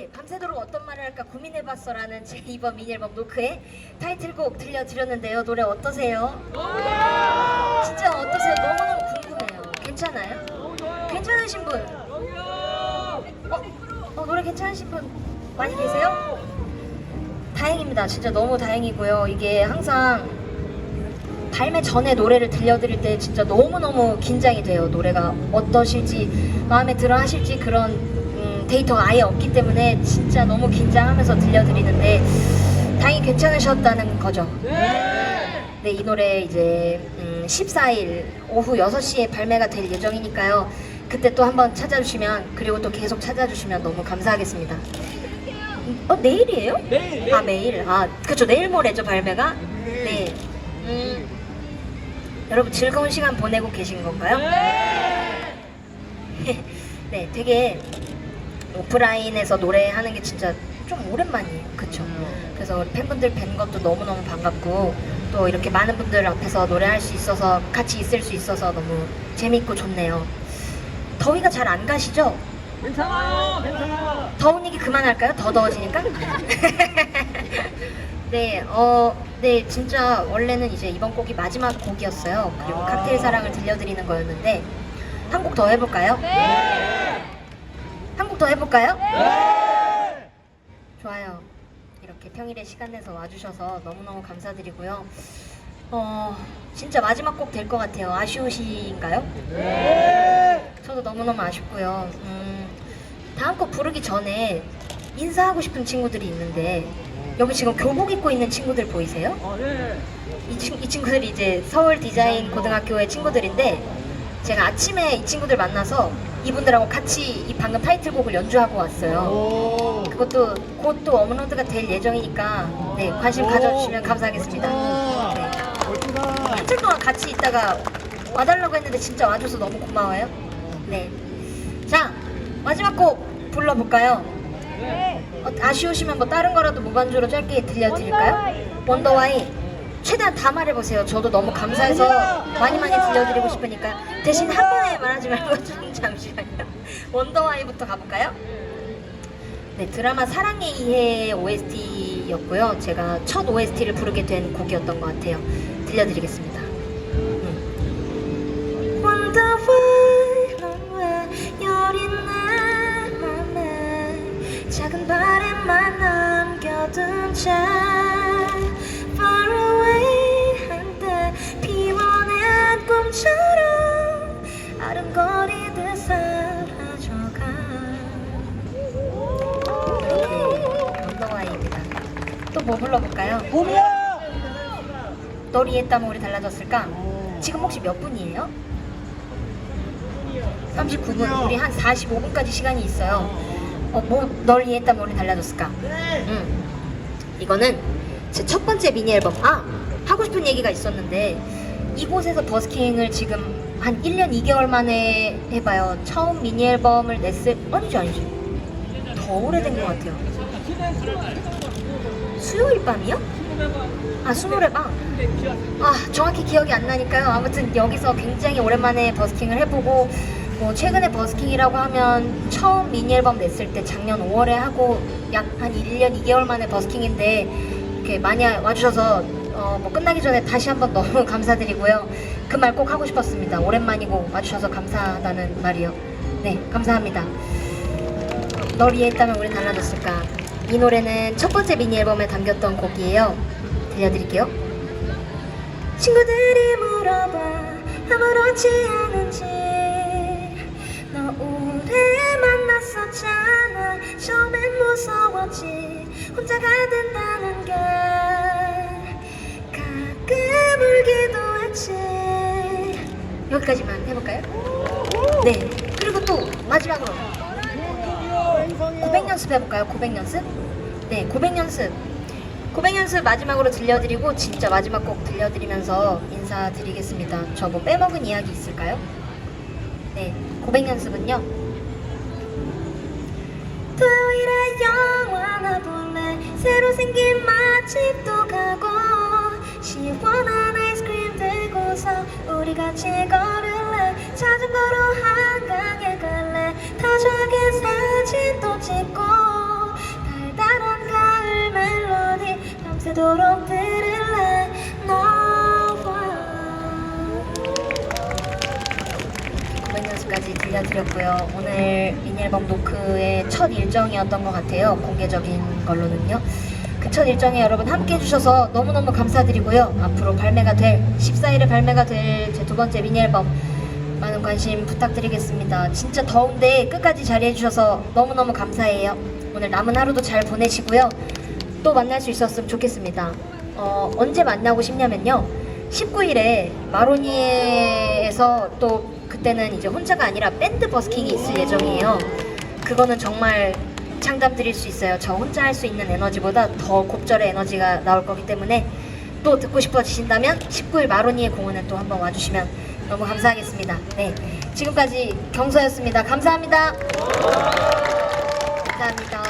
네, 밤새도록 어떤 말을 할까 고민해봤어라는 제 이번 미니 앨범 노크의 타이틀곡 들려드렸는데요. 노래 어떠세요? 진짜 어떠세요? 너무너무 궁금해요. 괜찮아요? 괜찮으신 분? 어, 어, 노래 괜찮으신 분 많이 계세요? 다행입니다. 진짜 너무 다행이고요. 이게 항상 발매 전에 노래를 들려드릴 때 진짜 너무너무 긴장이 돼요. 노래가 어떠실지, 마음에 들어 하실지 그런 음, 데이터가 아예 없기 때문에 진짜 너무 긴장하면서 들려드리는데 다행히 괜찮으셨다는 거죠. 네, 이 노래 이제 음, 14일 오후 6시에 발매가 될 예정이니까요. 그때 또 한번 찾아주시면 그리고 또 계속 찾아주시면 너무 감사하겠습니다. 음, 어 내일이에요? 내일, 내일. 아 매일. 아 그쵸 내일 모레죠 발매가. 네. 음, 여러분 즐거운 시간 보내고 계신 건가요? 네, 되게 오프라인에서 노래하는 게 진짜 좀 오랜만이에요. 그쵸? 그래서 우리 팬분들 뵌 것도 너무너무 반갑고 또 이렇게 많은 분들 앞에서 노래할 수 있어서 같이 있을 수 있어서 너무 재밌고 좋네요. 더위가 잘 안 가시죠? 괜찮아요, 괜찮아요. 더운 얘기 그만할까요? 더 더워지니까? 네, 어, 네, 진짜 원래는 이제 이번 곡이 마지막 곡이었어요. 그리고 칵테일 사랑을 들려드리는 거였는데 한 곡 더 해볼까요? 한 곡 더 해볼까요? 좋아요. 이렇게 평일에 시간 내서 와주셔서 너무너무 감사드리고요. 어, 진짜 마지막 곡 될 것 같아요. 아쉬우신가요? 저도 너무너무 아쉽고요. 음, 다음 곡 부르기 전에 인사하고 싶은 친구들이 있는데 여기 지금 교복 입고 있는 친구들 보이세요? 어, 네. 이, 친, 이 친구들이 이제 서울 디자인 고등학교의 친구들인데 제가 아침에 이 친구들 만나서 이분들하고 같이 이 방금 타이틀곡을 연주하고 왔어요. 그것도 곧 또 업로드가 될 예정이니까 네 관심 가져주시면 감사하겠습니다. 네. 한참 동안 같이 있다가 와달라고 했는데 진짜 와줘서 너무 고마워요. 네. 자 마지막 곡 불러볼까요? 어, 아쉬우시면 뭐 다른 거라도 무반주로 짧게 들려드릴까요? 원더와이 최대한 다 말해보세요. 저도 너무 감사해서 많이 많이 들려드리고 싶으니까 대신 한 번에 말하지 말고 좀 잠시만요. 원더와이부터 가볼까요? 네, 드라마 사랑의 이해 OST였고요. 제가 첫 OST를 부르게 된 곡이었던 것 같아요. 들려드리겠습니다. 뭐 불러볼까요? 봄이야! 너리 했다면 우리 달라졌을까? 지금 혹시 몇 분이에요? 39분. 우리 한 45분까지 시간이 있어요. 어, 뭐, 널 이해했다면 우리 달라졌을까? 음. 이거는 제 첫 번째 미니 앨범. 아! 하고 싶은 얘기가 있었는데, 이곳에서 버스킹을 지금 한 1년 2개월 만에 해봐요. 처음 미니 앨범을 냈을, 아니죠, 아니죠. 더 오래된 것 같아요. 수요일 밤이요? 아, 수노래방? 아 정확히 기억이 안 나니까요. 아무튼 여기서 굉장히 오랜만에 버스킹을 해보고 뭐 최근에 버스킹이라고 하면 처음 미니 앨범 냈을 때 작년 5월에 하고 약 한 1년 2개월 만에 버스킹인데 이렇게 많이 와주셔서 어, 뭐 끝나기 전에 다시 한번 너무 감사드리고요. 그 말 꼭 하고 싶었습니다. 오랜만이고 와주셔서 감사하다는 말이요. 네 감사합니다. 널 이해했다면 우리 달라졌을까? 이 노래는 첫 번째 미니 앨범에 담겼던 곡이에요. 들려드릴게요. 친구들이 물어봐 아무렇지 않은지 너 오래 만났었잖아 처음엔 무서웠지 혼자가 된다는 게 가끔 울기도 했지 여기까지만 해볼까요? 네 그리고 또 마지막으로 고백 연습 해볼까요? 고백 연습? 네, 고백 연습. 고백 연습 마지막으로 들려드리고 진짜 마지막 곡 들려드리면서 인사드리겠습니다. 저 뭐 빼먹은 이야기 있을까요? 네, 고백 연습은요. 토요일에 영화나 볼래 새로 생긴 맛집도 가고 시원한 아이스크림 들고서 우리 같이 걸을래 자전거로 한강에 싶고 달달한 가을 멜로디 밤새도록 들을래? 너와. 고백 연습까지 들려드렸고요. 오늘 미니앨범 노크의 첫 일정이었던 것 같아요. 공개적인 걸로는요. 그 첫 일정에 여러분 함께 해주셔서 너무너무 감사드리고요. 앞으로 발매가 될 14일에 발매가 될 제 두 번째 미니앨범 많은 관심 부탁드리겠습니다. 진짜 더운데 끝까지 자리해주셔서 너무너무 감사해요. 오늘 남은 하루도 잘 보내시고요. 또 만날 수 있었으면 좋겠습니다. 어, 언제 만나고 싶냐면요. 19일에 마로니에에서 또 그때는 이제 혼자가 아니라 밴드 버스킹이 있을 예정이에요. 그거는 정말 창담 드릴 수 있어요. 저 혼자 할 수 있는 에너지보다 더 곱절의 에너지가 나올 거기 때문에 또 듣고 싶어지신다면 19일 마로니에 공원에 또 한번 와주시면 너무 감사하겠습니다. 네, 지금까지 경서였습니다. 감사합니다. 감사합니다.